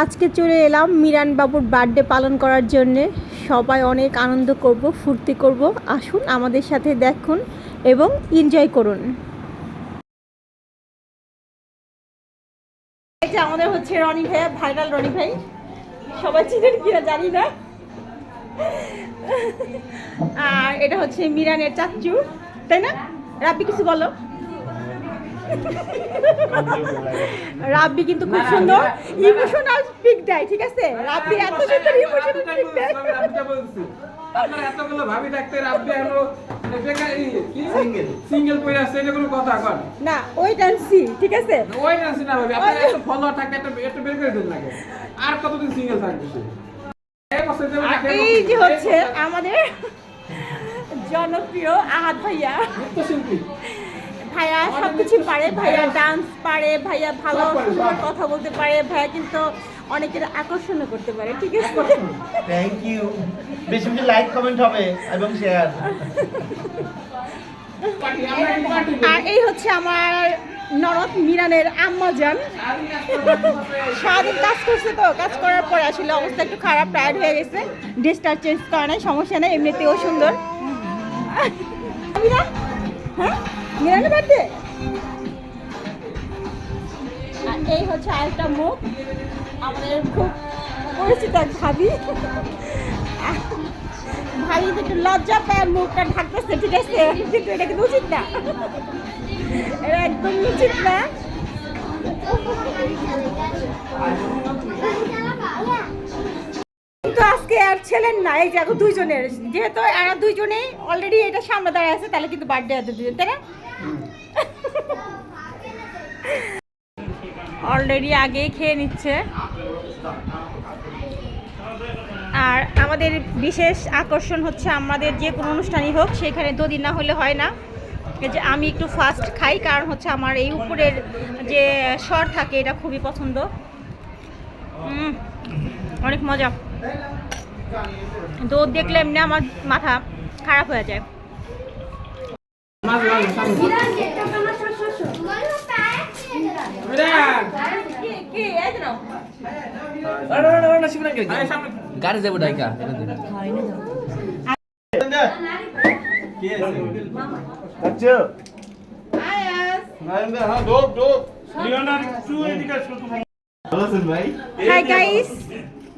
আজকে চলে এলাম মিরান বাবুর বার্থডে পালন করার জন্যে। সবাই অনেক আনন্দ করব, ফুর্তি করব। আসুন আমাদের সাথে দেখুন এবং এনজয় করুন। এটা আমাদের হচ্ছে রনি ভাইয়া ভাইরাল রনি ভাই। সবাই চিনেন কিনা জানি না। আর এটা হচ্ছে মিরানের চাচ্চু তাই না? রাব্বি, কিছু বলো। রাব্বি কিন্তু খুব সুন্দর। ইমোশনাল স্পিক দেয় ঠিক আছে? রাব্বি এত সুন্দর ইমোশনাল স্পিক দেয়। আপনার এতগুলো ভাবি থাকতে রাব্বি হলো সিঙ্গেল পড়ে আছে এটা কোনো কথা না ওই ডান্সি ঠিক আছে? ওই আছে না ভাবি আপনার এত ফলোয়ার থাকতে একটা একটা বের করে দিন লাগে। আর কতদিন সিঙ্গেল থাকবে সে? এই যে হচ্ছে আমাদের জনপ্রিয় আহাদ ভাইয়া। নৃত্যশিল্পী ভাইয়া সব সবকিছু পারে ভাইয়া ডান্স পারে ভাইয়া ভালো সুন্দর কথা বলতে পারে ভাইয়া কিন্তু অনেকের আকর্ষণ করতে পারে ঠিক আছে? থ্যাংক ইউ বেশি বেশি লাইক কমেন্ট হবে এবং শেয়ার আর এই হচ্ছে আমার নরদ মিরানের আম্মা যান সারাদিন কাজ করছে তো কাজ করার পরে আসলে অবস্থা একটু খারাপ টায়ার্ড হয়ে গেছে। ড্রেসটা চেঞ্জ করা নাই সমস্যা নেই এমনিতেও সুন্দর। হ্যাঁ? মিরানের বার্থডে আর এই হচ্ছে আরেকটা মুখ। আমাদের খুব পরিচিত এক ভাবি। ভাবি একটু লজ্জা পায়, মুখটা ঢাকতেছে ঠিক আছে কিন্তু এটা কিন্তু উচিত না। এটা একদম উচিত না। আজকে আর ছেলের না, এই দেখো দুইজনের। যেহেতু এরা দুইজনেই অলরেডি এটা সামনে দাঁড়ায় আছে, তাহলে কিন্তু বার্থডে আছে দুজন তাই না? অলরেডি আগেই খেয়ে নিচ্ছে। আর আমাদের বিশেষ আকর্ষণ হচ্ছে আমাদের যে কোনো অনুষ্ঠানই হোক, সেখানে দুদিন না হলে হয় না। যে আমি একটু ফাস্ট খাই, কারণ হচ্ছে আমার এই উপরের যে স্বর থাকে, এটা খুবই পছন্দ। অনেক মজা। দুধ দেখলে এমনি আমার মাথা খারাপ হয়ে যায়। গাড়ি যাব ডাইকা। হাই গাইস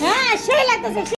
হ্যাঁ সেই লাগতেছে